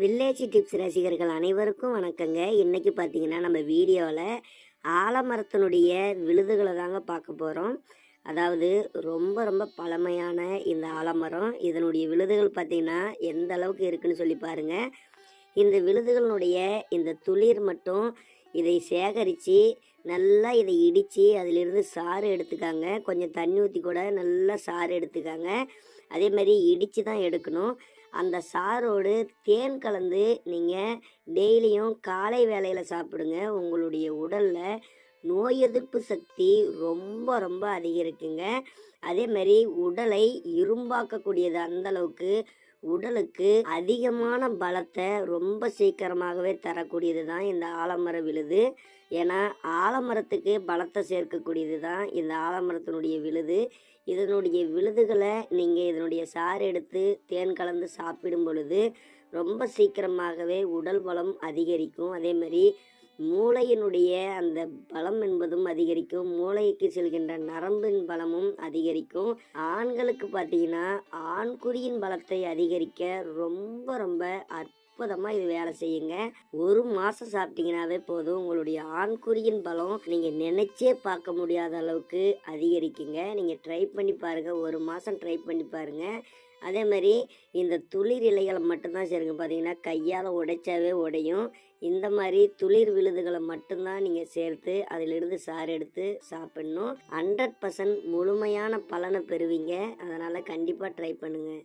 Village tips ரசிகர்கள் அனைவருக்கும் வணக்கங்க. இன்னைக்கு பார்த்தீங்கன்னா நம்ம வீடியோவில் ஆலமரத்தினுடைய விழுதுகளை தாங்க பார்க்க போகிறோம் அதாவது ரொம்ப ரொம்ப பழமையான இந்த ஆலமரம். இதனுடைய விழுதுகள் பார்த்தீங்கன்னா எந்த அளவுக்கு இருக்குன்னு சொல்லி பாருங்க. இந்த விழுதுகளினுடைய இந்த துளிர் மட்டும் இதை சேகரித்து நல்லா இதை இடித்து அதிலிருந்து சாறு எடுத்துக்காங்க. கொஞ்சம் தண்ணி ஊற்றி கூட நல்லா சாறு எடுத்துக்காங்க. அதே மாதிரி இடித்து தான் எடுக்கணும். அந்த சாரோடு தேன் கலந்து நீங்கள் டெய்லியும் காலை வேலையில் சாப்பிடுங்க. உங்களுடைய உடலில் நோய் எதிர்ப்பு சக்தி ரொம்ப ரொம்ப அதிகரிக்குங்க. அதே மாதிரி உடலை இரும்பாக்கக்கூடியது அந்த அளவுக்கு உடலுக்கு அதிகமான பலத்தை ரொம்ப சீக்கிரமாகவே தரக்கூடியது தான் இந்த ஆலமர விழுது. ஏன்னா ஆலமரத்துக்கு பலத்தை சேர்க்கக்கூடியது தான் இந்த ஆலமரத்தினுடைய விழுது. இதனுடைய விழுதுகளை நீங்கள் இதனுடைய சாறு எடுத்து தேன் கலந்து சாப்பிடும் பொழுது ரொம்ப சீக்கிரமாகவே உடல் பலம் அதிகரிக்கும். அதே மாதிரி மூளையினுடைய அந்த பலம் என்பதும் அதிகரிக்கும். மூளைக்கு செல்கின்ற நரம்பின் பலமும் அதிகரிக்கும். ஆண்களுக்கு பார்த்தீங்கன்னா ஆண்குறியின் பலத்தை அதிகரிக்க ரொம்ப ரொம்ப அற்புதமாக இது வேலை செய்யுங்க. ஒரு மாதம் சாப்பிட்டீங்கன்னாவே போதும். உங்களுடைய ஆண்குறியின் பலம் நீங்கள் நினைச்சே பார்க்க முடியாத அளவுக்கு அதிகரிக்குங்க. நீங்கள் ட்ரை பண்ணி பாருங்கள் ஒரு மாதம் ட்ரை பண்ணி பாருங்கள் அதே மாதிரி இந்த துளிர் இலைகளை மட்டும்தான் சேருங்க. பார்த்தீங்கன்னா கையால் உடைச்சாவே உடையும். இந்த மாதிரி துளிர் விழுதுகளை மட்டும்தான் நீங்கள் சேர்த்து அதிலிருந்து சாறு எடுத்து சாப்பிடணும். ஹண்ட்ரட் பர்சன்ட் முழுமையான பலனை பெறுவீங்க. அதனால் கண்டிப்பாக ட்ரை பண்ணுங்கள்